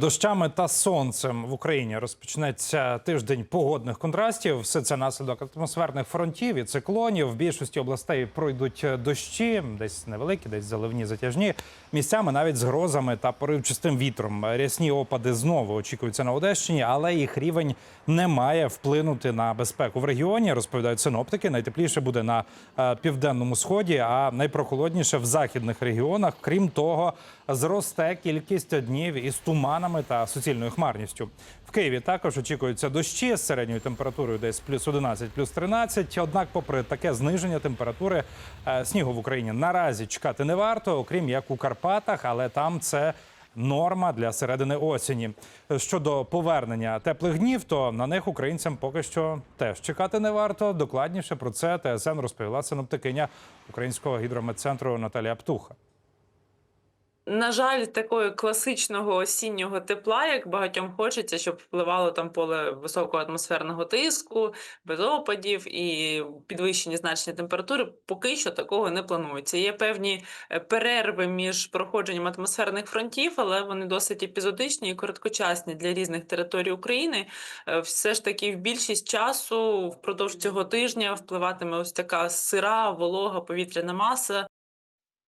Дощами та сонцем в Україні розпочнеться тиждень погодних контрастів. Все це наслідок атмосферних фронтів і циклонів. В більшості областей пройдуть дощі, десь невеликі, десь заливні затяжні. Місцями навіть з грозами та поривчастим вітром. Рясні опади знову очікуються на Одещині, але їх рівень не має вплинути на безпеку в регіоні. Розповідають синоптики. Найтепліше буде на е, південному сході, а найпрохолодніше в західних регіонах. Крім того, зросте кількість днів із туманами та суцільною хмарністю. В Києві також очікуються дощі з середньою температурою десь плюс 11, плюс 13. Однак, попри таке зниження температури, е, снігу в Україні наразі чекати не варто, окрім як у Карпатах, але там це. Норма для середини осені щодо повернення теплих днів, то на них українцям поки що теж чекати не варто. Докладніше про це ТСН розповіла синоптикиня Українського гідрометцентру Наталія Птуха. На жаль, такого класичного осіннього тепла, як багатьом хочеться, щоб впливало там поле високого атмосферного тиску, без опадів і підвищені значення температури, поки що такого не планується. Є певні е, перерви між проходженням атмосферних фронтів, але вони досить епізодичні і короткочасні для різних територій України. Е, Все ж таки, в більшість часу впродовж цього тижня впливатиме ось така сира, волога повітряна маса.